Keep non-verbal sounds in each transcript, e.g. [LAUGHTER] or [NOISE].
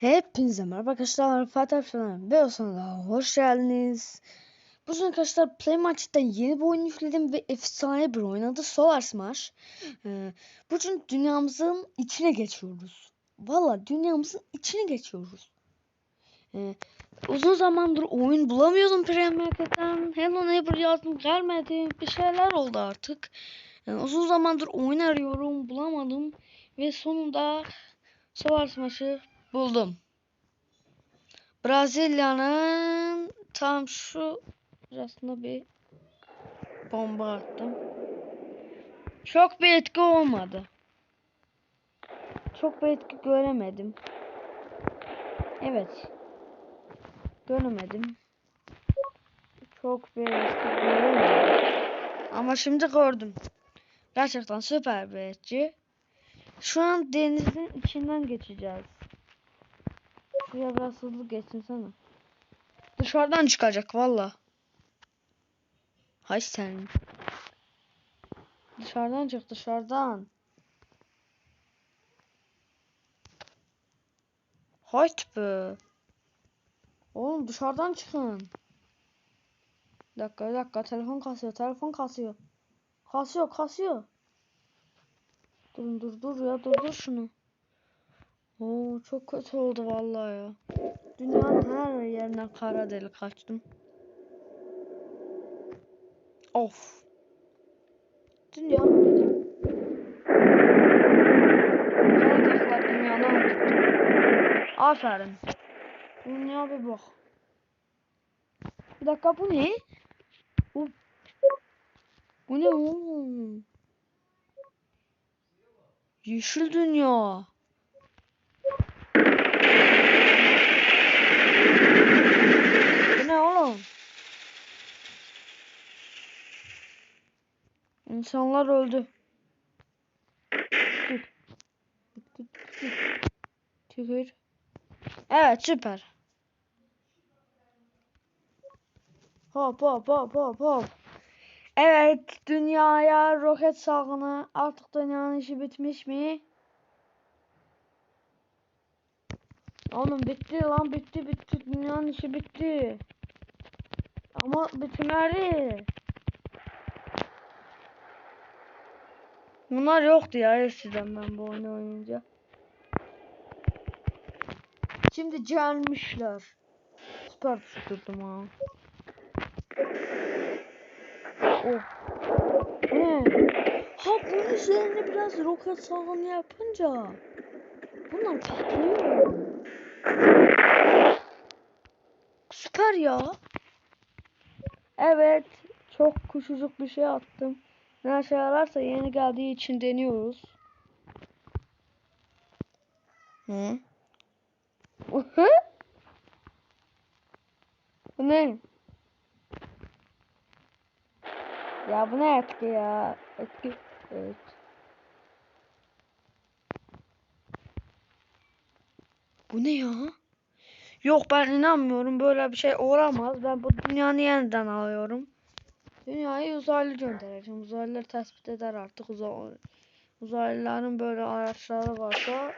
Hepinize merhaba arkadaşlar. Fatih Arslan ve Osman'a hoş geldiniz. Bugün arkadaşlar Play Market'ten yeni bir oyun yükledim ve efsane bir oyun adı Solar Smash. Ee, bugün dünyamızın içine geçiyoruz. Valla dünyamızın içine geçiyoruz. Ee, uzun zamandır oyun bulamıyordum Play Market'ten. Hello Neighbor yazdım gelmedi. Bir şeyler oldu artık. Ee, uzun zamandır oyun arıyorum bulamadım. Ve sonunda Solar Smash'ı buldum. Brezilya'nın tam şu arasında bir bomba attım. Çok bir etki olmadı. Çok bir etki göremedim. Evet. Göremedim. Çok bir etki göremedim. Ama şimdi gördüm. Gerçekten süper bir etki. Şu an denizin içinden geçeceğiz. Şuraya biraz hızlı geçsin sana. Dışarıdan çıkacak valla. Hay sen. Dışarıdan çık dışarıdan. Hayt be. Oğlum dışarıdan çıkın. Bir dakika bir dakika telefon kasıyor telefon kasıyor. Kasıyor kasıyor. Dur dur dur ya dur dur şunu. Oo çok kötü oldu vallahi ya. Dünyanın her yerine kara delik açtım. Of. Dünya. Aferin. Dünya bir bak. Bir dakika bu ne? Bu, bu ne oğlum? Yeşil dünya. Bu ne oğlum? İnsanlar öldü. Tük. Tük tük tük. Tükür. Evet süper. Hop hop hop hop hop. Evet dünyaya roket salgını artık dünyanın işi bitmiş mi? Oğlum bitti lan bitti bitti dünyanın işi bitti. Ama bitmeli. Bunlar yoktu ya eskiden ben bu oyunu oynayınca. Şimdi gelmişler. Süper tutturdum ha. Oh. Ne? Ha bunun üzerine biraz roket salgını yapınca bunlar patlıyor. Süper ya. Evet. Çok kuşucuk bir şey attım. Ne işe yararsa yeni geldiği için deniyoruz. Hı? Hı? Bu ne? Ya bu ne etki ya? Etki. Evet. Bu ne ya? Yok ben inanmıyorum böyle bir şey olamaz. Ben bu dünyanın yeniden alıyorum. Dünyayı uzaylı göndereceğim. Uzaylılar tespit eder artık. Uzay uzaylıların böyle araçları varsa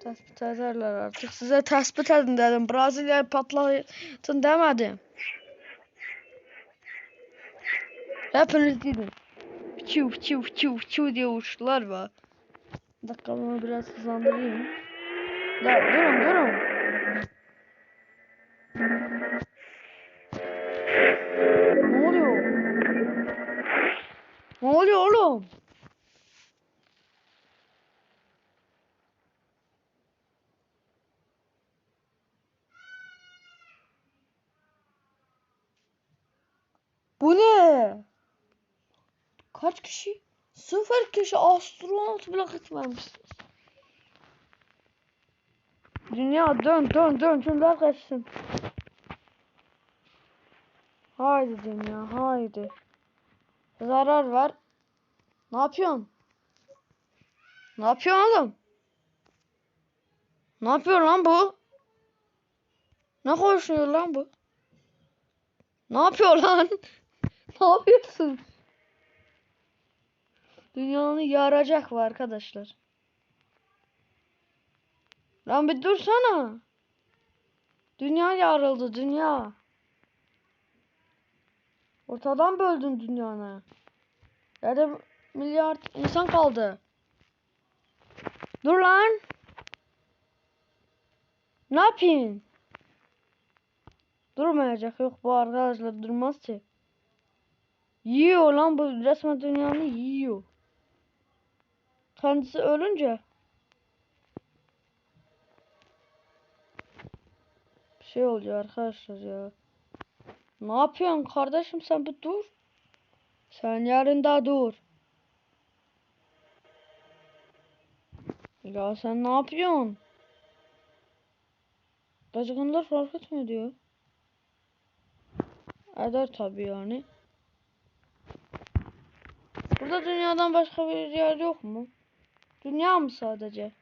tespit ederler artık. Size tespit edin dedim. Brezilya'yı patlatın demedim. Hepiniz gidin. Çiv çiv çiv çiv diye uçtular var. Bir dakika bunu biraz hızlandırayım. Da, durun durun. Ne oluyor oğlum? Bu ne? Kaç kişi? Sıfır kişi astronot bile gitmemişsiniz. Dünya dön dön dön şunlar kaçsın. Haydi dünya haydi. Zarar var. Ne yapıyorsun? Ne yapıyorsun oğlum? Ne yapıyor lan bu? Ne konuşuyor lan bu? Ne yapıyor lan? [LAUGHS] ne yapıyorsun? Dünyanı yaracak var arkadaşlar. Lan bir dursana. Dünya yarıldı dünya. Ortadan böldün dünyanı. Yarım milyar insan kaldı. Dur lan. Ne yapayım? Durmayacak yok bu arkadaşlar durmaz ki. Yiyor lan bu resmen dünyanı yiyor. Kendisi ölünce. Bir şey oluyor arkadaşlar ya. Ne yapıyorsun kardeşim sen bir dur. Sen yarın daha dur. Ya sen ne yapıyorsun? Gacıkınlar fark etmiyor diyor. Eder tabii yani. Burada dünyadan başka bir yer yok mu? Dünya mı sadece?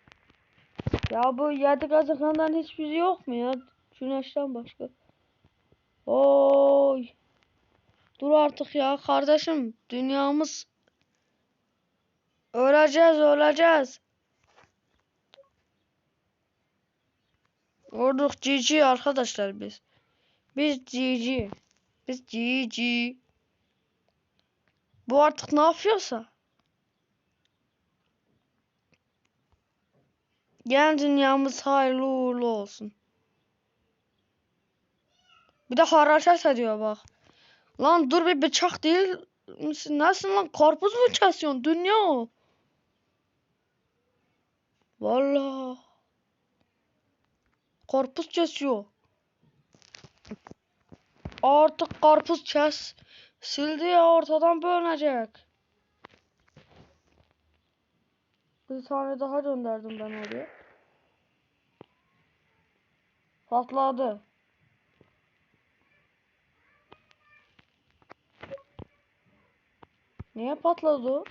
Ya bu yedi gazıklardan hiçbiri yok mu ya? Güneşten başka. Oy. Dur artık ya kardeşim. Dünyamız öleceğiz öleceğiz. Olduk GG arkadaşlar biz. Biz GG. Biz GG. Bu artık ne yapıyorsa. Gel dünyamız hayırlı uğurlu olsun. Bir de hararet ediyor bak. Lan dur bir bıçak değil misin? Nasıl lan? Karpuz mu kesiyorsun? Dünya o. Vallahi. Karpuz kesiyor. Artık karpuz kes. Sildi ya ortadan bölünecek. Bir tane daha gönderdim ben oraya. Patladı. Niye patladı o?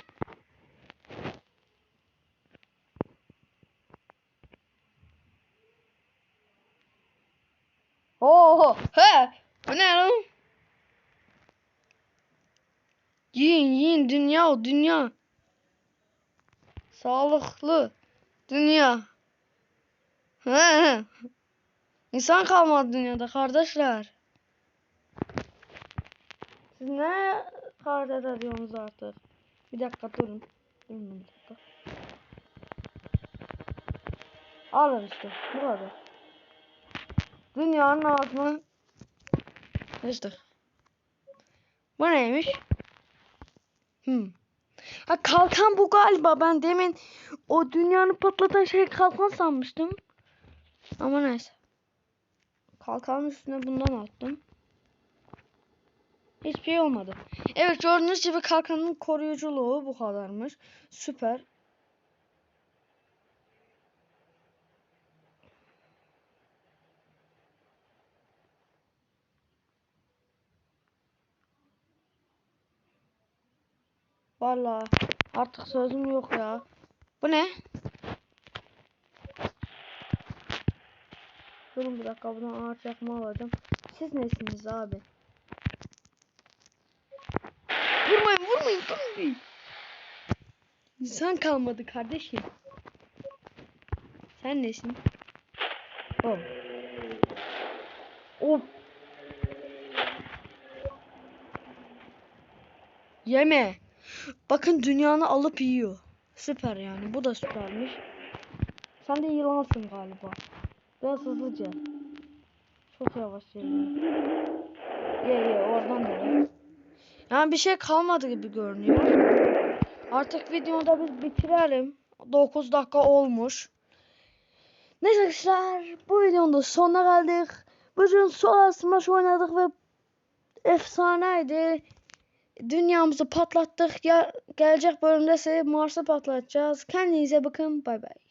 Oo, he, bu ne lan? Yiyin yiyin dünya dünya. Sağlıklı dünya. İnsan kalmadı dünyada kardeşler. Siz ne kadet ediyorsunuz artık? Bir dakika durun. Durun bir dakika. Alın işte bu kadar. Dünyanın ağzına işte. Bu neymiş? Hmm. Ha kalkan bu galiba. Ben demin o dünyanı patlatan şey kalkan sanmıştım. Ama neyse. Kalkanın üstüne bundan attım. Hiçbir şey olmadı. Evet gördüğünüz gibi kalkanın koruyuculuğu bu kadarmış. Süper. Vallahi artık sözüm yok ya. Bu ne? Durun bir dakika buradan ağaç yakma alacağım. Siz nesiniz abi? İnsan kalmadı kardeşim. Sen nesin? Oh. Oh. Yeme. Bakın dünyanı alıp yiyor. Süper yani. Bu da süpermiş. Sen de yılansın galiba. Biraz hızlıca. Çok yavaş geliyor. Ye ye oradan da. Yani bir şey kalmadı gibi görünüyor. Artık videoda biz bitirelim. 9 dakika olmuş. Neyse arkadaşlar bu videonun da sonuna geldik. Bugün Solar Smash oynadık ve efsaneydi. Dünyamızı patlattık. Gel gelecek bölümde ise Mars'ı patlatacağız. Kendinize bakın. Bay bay.